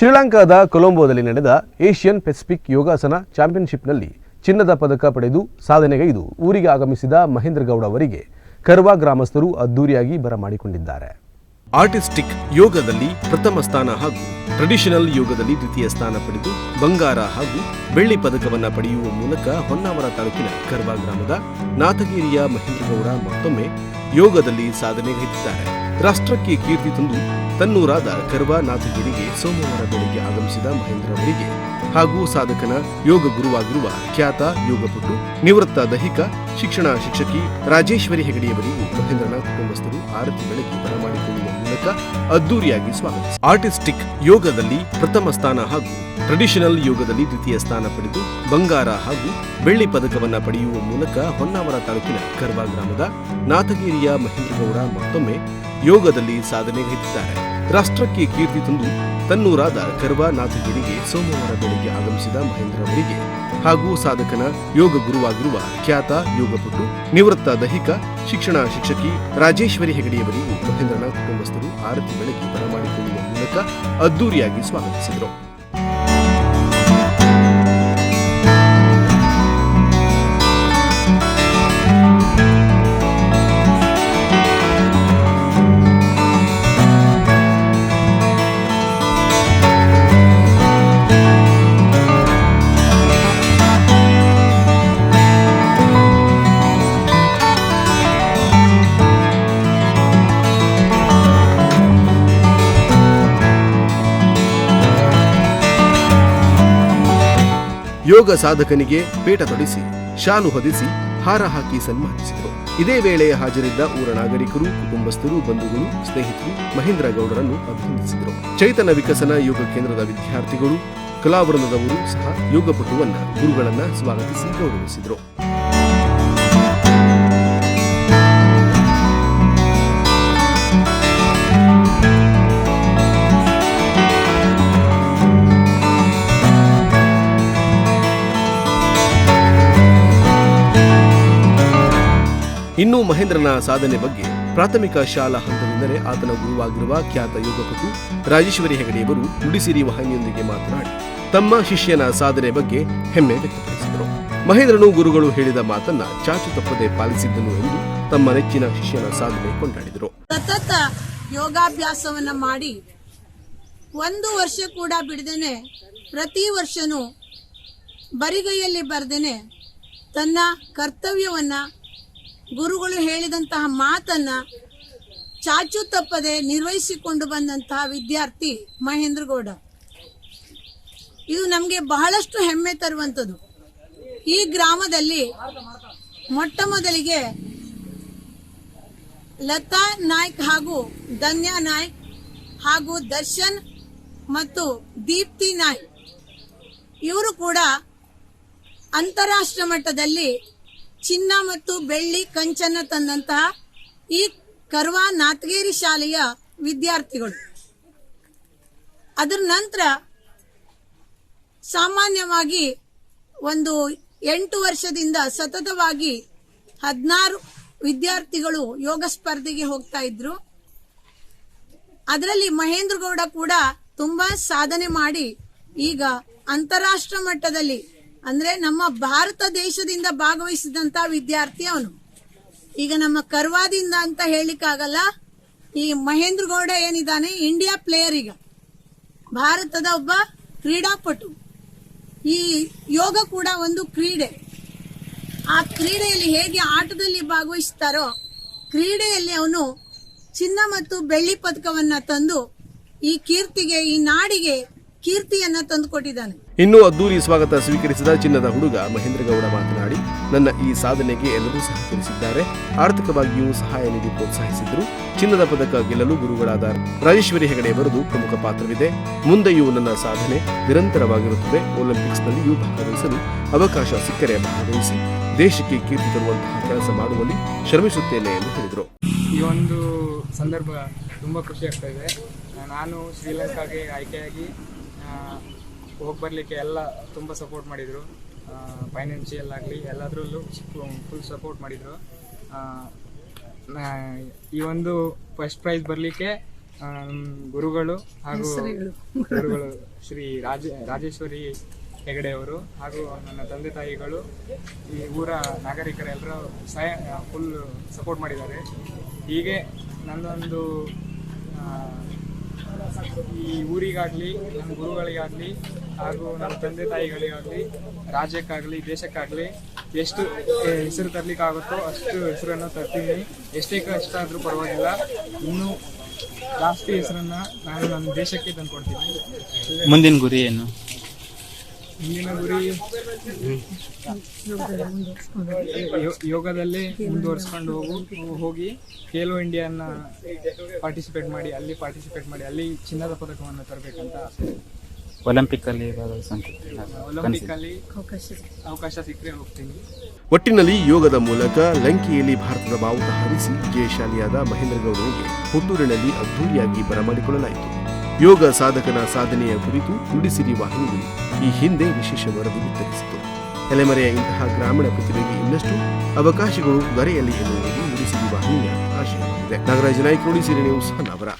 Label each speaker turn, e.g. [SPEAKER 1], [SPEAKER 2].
[SPEAKER 1] ಶ್ರೀಲಂಕಾದ ಕೊಲಂಬೋದಲ್ಲಿ ನಡೆದ Asian Pacific ಯೋಗಾಸನ ಚಾಂಪಿಯನ್ಶಿಪ್ನಲ್ಲಿ ಚಿನ್ನದ ಪದಕ ಪಡೆದು ಸಾಧನೆಗೈದು ಊರಿಗೆ ಆಗಮಿಸಿದ ಮಹೇಂದ್ರಗೌಡ ಅವರಿಗೆ ಕರ್ವಾ ಗ್ರಾಮಸ್ಥರು ಅದ್ದೂರಿಯಾಗಿ ಬರಮಾಡಿಕೊಂಡಿದ್ದಾರೆ ಆರ್ಟಿಸ್ಟಿಕ್ ಯೋಗದಲ್ಲಿ ಪ್ರಥಮ ಸ್ಥಾನ ಹಾಗೂ ಟ್ರೆಡಿಷನಲ್ ಯೋಗದಲ್ಲಿ ದ್ವಿತೀಯ ಸ್ಥಾನ ಪಡೆದು ಬಂಗಾರ ಹಾಗೂ ಬೆಳ್ಳಿ ಪದಕವನ್ನ ಪಡೆಯುವ ಮೂಲಕ ಹೊನ್ನಾವರ ತಾಲೂಕಿನ ಕರ್ವಾ ಗ್ರಾಮದ ನಾಥಗಿರಿಯ ಮಹೇಂದ್ರಗೌಡ ಮತ್ತೊಮ್ಮೆ ಯೋಗದಲ್ಲಿ ಸಾಧನೆಗೈದಿದ್ದಾರೆ ರಾಷ್ಟ್ರಕ್ಕೆ ಕೀರ್ತಿ ತಂದು ತನ್ನೂರಾದ ಕರ್ವಾ ನಾಥಗಿರಿಗೆ ಸೋಮವಾರ ಬೆಳಗ್ಗೆ ಆಗಮಿಸಿದ ಮಹೇಂದ್ರ ಅವರಿಗೆ ಹಾಗೂ ಸಾಧಕನ ಯೋಗ ಗುರುವಾಗಿರುವ ಖ್ಯಾತ ಯೋಗಪಟು, ನಿವೃತ್ತ ದೈಹಿಕ, ಶಿಕ್ಷಣ ಶಿಕ್ಷಕಿ ರಾಜೇಶ್ವರಿ ಹೆಗಡೆಯವರಿಗೂ ಮಹೇಂದ್ರನ ಕುಟುಂಬಸ್ಥರು ಆರತಿ ಬೆಳಗ್ಗೆ ಬರಮಾಡಿಕೊಳ್ಳುವ ಮೂಲಕ ಅದ್ದೂರಿಯಾಗಿ ಸ್ವಾಗತಿಸಿ ಆರ್ಟಿಸ್ಟಿಕ್ ಯೋಗದಲ್ಲಿ ಪ್ರಥಮ ಸ್ಥಾನ ಹಾಗೂ ಟ್ರೆಡಿಷನಲ್ ಯೋಗದಲ್ಲಿ ದ್ವಿತೀಯ ಸ್ಥಾನ ಪಡೆದು ಬಂಗಾರ ಹಾಗೂ ಬೆಳ್ಳಿ ಪದಕವನ್ನು ಪಡೆಯುವ ಮೂಲಕ ಹೊನ್ನಾವರ ತಾಲೂಕಿನ ಕರ್ವಾ ಗ್ರಾಮದ ನಾಥಗಿರಿಯ ಮಹೇಂದ್ರಗೌಡ ಮತ್ತೊಮ್ಮೆ ಯೋಗದಲ್ಲಿ ಸಾಧನೆಗೈದಿದ್ದಾರೆ ರಾಷ್ಟ್ರಕ್ಕೆ ಕೀರ್ತಿ ತಂದು ತನ್ನೂರಾದ ಕರ್ವಾನಾಥಗಿರಿಗೆ ಸೋಮವಾರ ಬೆಳಗ್ಗೆ ಆಗಮಿಸಿದ ಮಹೇಂದ್ರ ಅವರಿಗೆ ಹಾಗೂ ಸಾಧಕನ ಯೋಗ ಗುರುವಾಗಿರುವ ಖ್ಯಾತ ಯೋಗಪಟು, ನಿವೃತ್ತ ದೈಹಿಕ ಶಿಕ್ಷಣ ಶಿಕ್ಷಕಿ ರಾಜೇಶ್ವರಿ ಹೆಗಡೆಯವರಿಗೂ ಮಹೇಂದ್ರನ ಕುಟುಂಬಸ್ಥರು ಆರತಿ ಬೆಳಗ್ಗೆ ಬರಮಾಡಿಕೊಳ್ಳುವ ಮೂಲಕ ಅದ್ದೂರಿಯಾಗಿ ಸ್ವಾಗತಿಸಿದರು. ಯೋಗ ಸಾಧಕನಿಗೆ ಪೇಟ ತೊಡಿಸಿ, ಶಾಲು ಹೊದಿಸಿ, ಹಾರ ಹಾಕಿ ಸನ್ಮಾನಿಸಿದರು. ಇದೇ ವೇಳೆ ಹಾಜರಿದ್ದ ಊರ ನಾಗರಿಕರು, ಕುಟುಂಬಸ್ಥರು, ಬಂಧುಗಳು, ಸ್ನೇಹಿತರು ಮಹೇಂದ್ರ ಗೌಡರನ್ನು ಅಭಿನಂದಿಸಿದರು. ಚೈತನ್ಯ ವಿಕಸನ ಯೋಗ ಕೇಂದ್ರದ ವಿದ್ಯಾರ್ಥಿಗಳು, ಕಲಾವೃಂದದವರು ಸಹ ಯೋಗಪಟುವನ್ನ ಗುರುಗಳನ್ನ ಸ್ವಾಗತಿಸಿ ಗೌರವಿಸಿದರು. ಇನ್ನು ಮಹೇಂದ್ರನ ಸಾಧನೆ ಬಗ್ಗೆ ಪ್ರಾಥಮಿಕ ಶಾಲಾ ಹಂತದಿಂದಲೇ ಆತನ ಗುರುವಾಗಿರುವ ಖ್ಯಾತ ಯೋಗಪಟು ರಾಜೇಶ್ವರಿ ಹೆಗಡೆಯವರು ನುಡಿಸಿರಿ ವಾಹಿನಿಯೊಂದಿಗೆ ಮಾತನಾಡಿ ತಮ್ಮ ಶಿಷ್ಯನ ಸಾಧನೆ ಬಗ್ಗೆ ಹೆಮ್ಮೆ ವ್ಯಕ್ತಪಡಿಸಿದರು. ಮಹೇಂದ್ರನು ಗುರುಗಳು ಹೇಳಿದ ಮಾತನ್ನ ಚಾಚು ತಪ್ಪದೆ ಪಾಲಿಸಿದ್ದನು ಎಂದು ತಮ್ಮ ನೆಚ್ಚಿನ ಶಿಷ್ಯನ ಸಾಧನೆ ಕೊಂಡಾಡಿದರು.
[SPEAKER 2] ಸತತ ಯೋಗಾಭ್ಯಾಸವನ್ನ ಮಾಡಿ ಒಂದು ವರ್ಷ ಕೂಡ ಬಿಡದೇನೆ ಪ್ರತಿ ವರ್ಷನೂ ಬರಿಗೈಯಲ್ಲಿ ಬರ್ದೇನೆ ತನ್ನ ಕರ್ತವ್ಯವನ್ನ ಗುರುಗಳು ಹೇಳಿದಂತಹ ಮಾತನ್ನ ಚಾಚು ತಪ್ಪದೆ ನಿರ್ವಹಿಸಿಕೊಂಡು ಬಂದಂತಹ ವಿದ್ಯಾರ್ಥಿ ಮಹೇಂದ್ರ ಗೌಡ. ಇದು ನಮಗೆ ಬಹಳಷ್ಟು ಹೆಮ್ಮೆ ತರುವಂಥದ್ದು. ಈ ಗ್ರಾಮದಲ್ಲಿ ಮೊಟ್ಟ ಮೊದಲಿಗೆ ಲತಾ ನಾಯ್ಕ್ ಹಾಗೂ ಧನ್ಯಾ ನಾಯ್ಕ್ ಹಾಗೂ ದರ್ಶನ್ ಮತ್ತು ದೀಪ್ತಿ ನಾಯ್ಕ್ ಇವರು ಕೂಡ ಅಂತಾರಾಷ್ಟ್ರ ಮಟ್ಟದಲ್ಲಿ ಚಿನ್ನ ಮತ್ತು ಬೆಳ್ಳಿ ಕಂಚನ್ನ ತಂದಂತಹ ಈ ಕರ್ವಾ ನಾತ್ಗೇರಿ ಶಾಲೆಯ ವಿದ್ಯಾರ್ಥಿಗಳು. ಅದರ ನಂತರ ಸಾಮಾನ್ಯವಾಗಿ ಒಂದು ಎಂಟು ವರ್ಷದಿಂದ ಸತತವಾಗಿ ಹದಿನಾರು ವಿದ್ಯಾರ್ಥಿಗಳು ಯೋಗ ಸ್ಪರ್ಧೆಗೆ ಹೋಗ್ತಾ ಇದ್ರು. ಅದರಲ್ಲಿ ಮಹೇಂದ್ರಗೌಡ ಕೂಡ ತುಂಬಾ ಸಾಧನೆ ಮಾಡಿ ಈಗ ಅಂತಾರಾಷ್ಟ್ರ ಮಟ್ಟದಲ್ಲಿ ಅಂದ್ರೆ ನಮ್ಮ ಭಾರತ ದೇಶದಿಂದ ಭಾಗವಹಿಸಿದಂತ ವಿದ್ಯಾರ್ಥಿ ಅವನು. ಈಗ ನಮ್ಮ ಕರ್ವಾದಿಂದ ಅಂತ ಹೇಳಲಿಕ್ಕಾಗಲ್ಲ, ಈ ಮಹೇಂದ್ರ ಗೌಡ ಏನಿದ್ದಾನೆ ಇಂಡಿಯಾ ಪ್ಲೇಯರ್ ಈಗ. ಭಾರತದ ಒಬ್ಬ ಕ್ರೀಡಾಪಟು. ಈ ಯೋಗ ಕೂಡ ಒಂದು ಕ್ರೀಡೆ. ಆ ಕ್ರೀಡೆಯಲ್ಲಿ ಹೇಗೆ ಆಟದಲ್ಲಿ ಭಾಗವಹಿಸ್ತಾರೋ, ಕ್ರೀಡೆಯಲ್ಲಿ ಅವನು ಚಿನ್ನ ಮತ್ತು ಬೆಳ್ಳಿ ಪದಕವನ್ನ ತಂದು, ಈ ಕೀರ್ತಿಗೆ, ಈ ನಾಡಿಗೆ ಕೀರ್ತಿಯನ್ನ ತಂದುಕೊಟ್ಟಿದ್ದಾನೆ
[SPEAKER 1] ಇನ್ನು ಅದ್ದೂರಿ ಸ್ವಾಗತ ಸ್ವೀಕರಿಸಿದ ಚಿನ್ನದ ಹುಡುಗ ಮಹೇಂದ್ರಗೌಡ ಮಾತನಾಡಿ ನನ್ನ ಈ ಸಾಧನೆಗೆ ಎಲ್ಲರೂ ಸಹಕರಿಸಿದ್ದಾರೆ. ಆರ್ಥಿಕವಾಗಿಯೂ ಸಹಾಯ ನೀಡಿ ಪ್ರೋತ್ಸಾಹಿಸಿದ್ರು. ಚಿನ್ನದ ಪದಕ ಗೆಲ್ಲಲು ಗುರುಗಳಾದ ರಾಜೇಶ್ವರಿ ಹೆಗಡೆ ಬರೆದು ಪ್ರಮುಖ ಪಾತ್ರವಿದೆ. ಮುಂದೆಯೂ ನನ್ನ ಸಾಧನೆ ನಿರಂತರವಾಗಿರುತ್ತದೆ. ಒಲಿಂಪಿಕ್ಸ್ನಲ್ಲಿಯೂ ಭಾಗವಹಿಸಲು ಅವಕಾಶ ಸಿಕ್ಕರೆ ಭಾಗವಹಿಸಿ ದೇಶಕ್ಕೆ ಕೀರ್ತಿ ತರುವಂತಹ ಕೆಲಸ ಮಾಡುವಲ್ಲಿ ಶ್ರಮಿಸುತ್ತೇನೆ ಎಂದು ಹೇಳಿದರು.
[SPEAKER 3] ಈ ಒಂದು ಸಂದರ್ಭ ತುಂಬಾ ಖುಷಿ ಆಗ್ತಾ ಇದೆ. ನಾನು ಶ್ರೀಲಂಕಾಗೆ ಆಯ್ಕೆಯಾಗಿ ಹೋಗಿ ಬರಲಿಕ್ಕೆ ಎಲ್ಲ ತುಂಬ ಸಪೋರ್ಟ್ ಮಾಡಿದರು. ಫೈನಾನ್ಷಿಯಲ್ ಆಗಲಿ ಎಲ್ಲದರಲ್ಲೂ ಫುಲ್ ಸಪೋರ್ಟ್ ಮಾಡಿದರು. ಈ ಒಂದು ಫಸ್ಟ್ ಪ್ರೈಸ್ ಬರಲಿಕ್ಕೆ ಗುರುಗಳು ಹಾಗೂ ಗುರುಗಳು ಶ್ರೀ ರಾಜ ರಾಜೇಶ್ವರಿ ಹೆಗಡೆ ಅವರು ಹಾಗೂ ನನ್ನ ತಂದೆ ತಾಯಿಗಳು ಈ ಊರ ನಾಗರಿಕರೆಲ್ಲರೂ ಸಹಾಯ ಫುಲ್ ಸಪೋರ್ಟ್ ಮಾಡಿದ್ದಾರೆ. ಹೀಗೆ ನನ್ನೊಂದು ಈ ಊರಿಗಾಗಲಿ, ನಮ್ಮ ಗುರುಗಳಿಗಾಗಲಿ ಹಾಗೂ ನಮ್ಮ ತಂದೆ ತಾಯಿಗಳಿಗಾಗಲಿ, ರಾಜ್ಯಕ್ಕಾಗಲಿ, ದೇಶಕ್ಕಾಗಲಿ ಎಷ್ಟು ಹೆಸರು ತರಲಿಕ್ಕಾಗುತ್ತೋ ಅಷ್ಟು ಹೆಸರನ್ನು ತರ್ತೀನಿ. ಎಷ್ಟೇ ಕಷ್ಟ ಆದರೂ ಪರವಾಗಿಲ್ಲ. ಇನ್ನೂ ಜಾಸ್ತಿ ಹೆಸರನ್ನು ನಾನು ನನ್ನ ದೇಶಕ್ಕೆ ತಂದುಕೊಡ್ತೀನಿ.
[SPEAKER 4] ಮುಂದಿನ ಗುರಿ ಏನು?
[SPEAKER 3] ಗುರಿ. ಯೋಗದಲ್ಲೇ ಮುಂದುವರಿಸ್ಕೊಂಡು ಹೋಗು. ಹೋಗಿ ಖೇಲೋ ಇಂಡಿಯಾನ ಪಾರ್ಟಿಸಿಪೇಟ್ ಮಾಡಿ ಅಲ್ಲಿ ಪಾರ್ಟಿಸಿಪೇಟ್ ಮಾಡಿ ಅಲ್ಲಿ ಚಿನ್ನದ ಪದಕವನ್ನು ತರಬೇಕಂತ ಆಸೆ.
[SPEAKER 4] ಒಲಿಂಪಿಕ್ ಅಲ್ಲಿ ಭಾಗವಹಿಸುವಂತ
[SPEAKER 3] ಒಲಿಂಪಿಕ್ ಅಲ್ಲಿ ಅವಕಾಶ ಸಿಕ್ಕರೆ ಹೋಗ್ತೀನಿ.
[SPEAKER 1] ಒಟ್ಟಿನಲ್ಲಿ ಯೋಗದ ಮೂಲಕ ಲಂಕೆಯಲ್ಲಿ ಭಾರತದ ಬಾವುಟ ಹರಿಸಿ ಜಯಶಾಲಿಯಾದ ಮಹೇಂದ್ರ ಗೌಡರಿಗೆ ಹುಟ್ಟೂರಿನಲ್ಲಿ ಅದ್ದೂರಿಯಾಗಿ ಬರಮಾಡಿಕೊಳ್ಳಲಾಯಿತು. ಯೋಗ ಸಾಧಕನ ಸಾಧನೆಯ ಕುರಿತು ನುಡಿಸಿರಿ ವಾಹಿನಿ ಈ ಹಿಂದೆ ವಿಶೇಷ ವರದಿ ವಿತರಿಸಿತು ಎಲೆಮರೆಯ ಇಂತಹ ಗ್ರಾಮೀಣ ಪ್ರತಿಭೆಗೆ ಇನ್ನಷ್ಟು ಅವಕಾಶಗಳು ದೊರೆಯಲಿ ಎನ್ನುವುದು ನುಡಿಸಿರಿ ವಾಹಿನಿಯ ಆಶಯವಾಗಿದೆ. ನಾಗರಾಜ ನಾಯ್ಕ ನುಡಿಸಿರಿ ನ್ಯೂಸ್ ಹೊನ್ನಾವರ